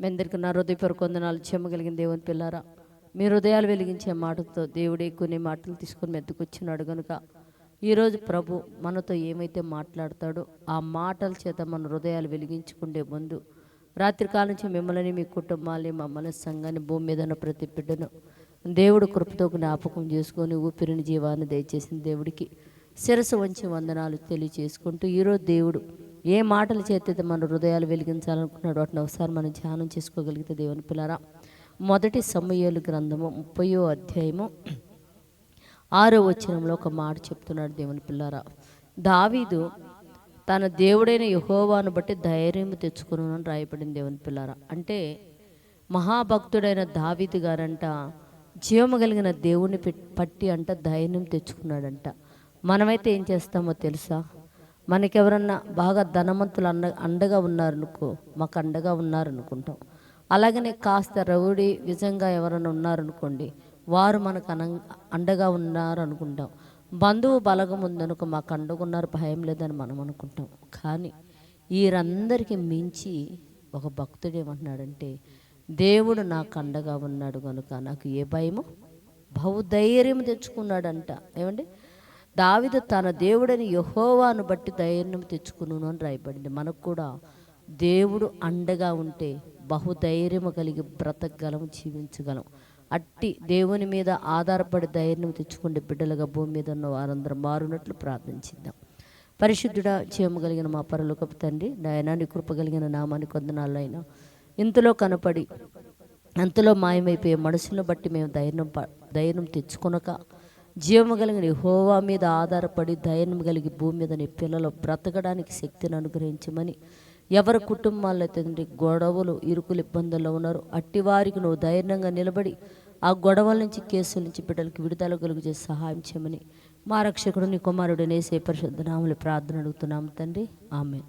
మీ అందరికీ నా హృదయపూర్వక వందనాలు చెమ్మగలిగిన దేవుని పిల్లారా. మీ హృదయాలు వెలిగించే మాటలతో దేవుడే కొన్ని మాటలు తీసుకొని మెద్దుకొచ్చినాడు కనుక ఈరోజు ప్రభు మనతో ఏమైతే మాట్లాడతాడో ఆ మాటల చేత మన హృదయాలు వెలిగించుకుండే ముందు రాత్రికాల నుంచి మిమ్మల్ని మీ కుటుంబాన్ని మమ్మల్ని సంఘాన్ని భూమి మీద ఉన్న ప్రతి బిడ్డను దేవుడు కృపతో జ్ఞాపకం చేసుకొని ఊపిరిని జీవాన్ని దయచేసిన దేవుడికి శిరసు వంచి వందనాలు తెలియచేసుకుంటూ ఈరోజు దేవుడు ఏ మాటల చేత మన హృదయాలు వెలిగించాలనుకున్నాడు వాటిని ఒకసారి మనం ధ్యానం చేసుకోగలిగితే దేవుని పిల్లరా మొదటి సమయాలు గ్రంథము ముప్పయో అధ్యాయము ఆరో వచనంలో ఒక మాట చెప్తున్నాడు దేవుని పిల్లారా. దావీదు తన దేవుడైన యహోవాను బట్టి ధైర్యం తెచ్చుకున్నాను అని రాయబడింది దేవుని పిల్లారా. అంటే మహాభక్తుడైన దావీదు గారంట జీవము కలిగిన దేవుని పట్టి అంట ధైర్యం తెచ్చుకున్నాడంట. మనమైతే ఏం చేస్తామో తెలుసా? మనకెవరన్నా బాగా ధనవంతులు అండ అండగా ఉన్నారనుకో మాకు అండగా ఉన్నారనుకుంటాం. అలాగనే కాస్త రౌడీ నిజంగా ఎవరైనా ఉన్నారనుకోండి వారు మనకు అన అండగా ఉన్నారు అనుకుంటాం బంధువు బలగం ఉందనుకో మాకు అండగున్నారు భయం లేదని మనం అనుకుంటాం. కానీ వీరందరికీ మించి ఒక భక్తుడు ఏమంటున్నాడంటే దేవుడు నాకు అండగా ఉన్నాడు కనుక నాకు ఏ భయము? బహుధైర్యం తెచ్చుకున్నాడంట. ఏమండి? దావిదు తన దేవుడని యహోవాను బట్టి ధైర్యం తెచ్చుకును అని రాయబడింది. మనకు కూడా దేవుడు అండగా ఉంటే బహుధైర్యము కలిగి బ్రతకగలం జీవించగలం. అట్టి దేవుని మీద ఆధారపడి ధైర్యం తెచ్చుకుంటే బిడ్డలుగా భూమి మీద ఉన్న వారందరం మారునట్లు ప్రార్థించిద్దాం. పరిశుద్ధుడా చేయమగలిగిన మా పరలోకపు తండ్రి నాయనాన్ని కృప కలిగిన నామానికి వందనాలైనా ఇంతలో కనపడి అంతలో మాయమైపోయే మనసును బట్టి మేము ధైర్యం ధైర్యం తెచ్చుకొనక జీవము కలిగిన హోవా మీద ఆధారపడి ధైర్యం కలిగి భూమి మీద నీ పిల్లలు బ్రతకడానికి శక్తిని అనుగ్రహించమని ఎవరి కుటుంబాల్లో తండ్రి గొడవలు ఇరుకులు ఇబ్బందుల్లో ఉన్నారు అట్టి వారికి నువ్వు ధైర్యంగా నిలబడి ఆ గొడవల నుంచి కేసుల నుంచి బిడ్డలకు విడుదల కలుగు చేసి సహాయం చేయమని మా రక్షకుడు నీ కుమారుడు నేసే పరిశుద్ధ నామలు ప్రార్థన అడుగుతున్నాము తండ్రి. ఆమె